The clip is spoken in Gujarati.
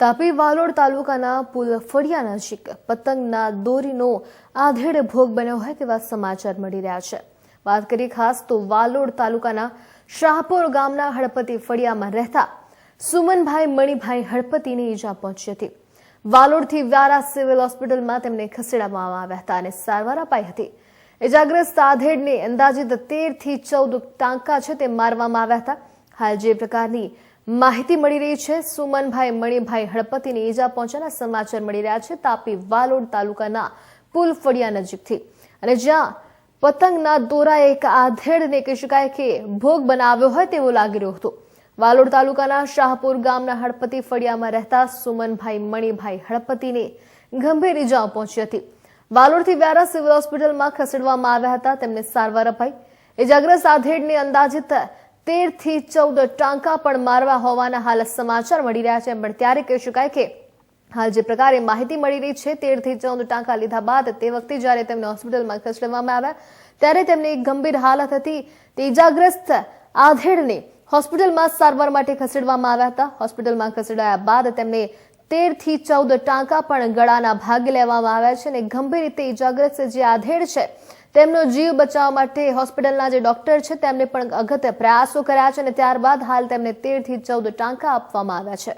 તાપી વાલોડ તાલુકાના પુલ ફળિયા નજીક પતંગના દોરીનો આધેડ ભોગ બન્યો હોય તેવા સમાચાર મળી રહ્યા છે. વાત કરીએ ખાસ તો વાલોડ તાલુકાના શાહપુર ગામના હળપતિ ફળિયામાં રહેતા સુમનભાઈ મણિભાઈ હળપતિને ઈજા પહોંચી હતી. વાલોડથી વ્યારા સિવિલ હોસ્પિટલમાં તેમને ખસેડવામાં આવ્યા હતા અને સારવાર અપાઈ હતી. ઇજાગ્રસ્ત આધેડને અંદાજિત તેરથી ચૌદ ટાંકા છે તે મારવામાં આવ્યા હતા. હાલ જે પ્રકારની માહિતી મળી રહી છે. સુમનભાઈ મણિભાઈ હળપતિને ઈજા પહોંચ્યાના સમાચાર મળી રહ્યા છે. તાપી વાલોડ તાલુકાના પુલ ફળિયા નજીકથી. અને જ્યાં પતંગના દોરા એક આધેડને કહી શકાય કે ભોગ બનાવ્યો હોય તેવો લાગી રહ્યો હતો. વાલોડ તાલુકાના શાહપુર ગામના હળપતિ ફળિયામાં રહેતા સુમનભાઈ મણિભાઈ હળપતિને ગંભીર ઈજાઓ પહોંચી હતી. વાલોડથી વ્યારા સિવિલ હોસ્પિટલમાં ખસેડવામાં આવ્યા હતા. તેમને સારવાર અપાઈ. ઇજાગ્રસ્ત આધેડને અંદાજિત તેરથી ચૌદ ટાંકા પણ મારવા હોવાના હાલ સમાચાર મળી રહ્યા છે. પણ ત્યારે કહી શકાય કે હાલ જે પ્રકારે માહિતી મળી રહી છે તેરથી ચૌદ ટાંકા લીધા બાદ તે વખતે જ્યારે તેમને હોસ્પિટલમાં ખસેડવામાં આવ્યા, ત્યારે તેમને એક ગંભીર હાલત હતી. તે ઇજાગ્રસ્ત આધેડને હોસ્પિટલમાં સારવાર માટે ખસેડવામાં આવ્યા હતા. હોસ્પિટલમાં ખસેડાયા બાદ તેમને તેરથી ચૌદ ટાંકા પણ ગળાના ભાગે લેવામાં આવ્યા છે અને ગંભીર રીતે ઇજાગ્રસ્ત જે આધેડ છે તેમનો જીવ બચાવવા માટે હોસ્પિટલના જે ડોક્ટર છે, તેમને પણ અગત્ય પ્રયાસો કર્યા છે અને ત્યારબાદ હાલ તેમને તેરથી ચૌદ ટાંકા આપવામાં આવ્યા છે.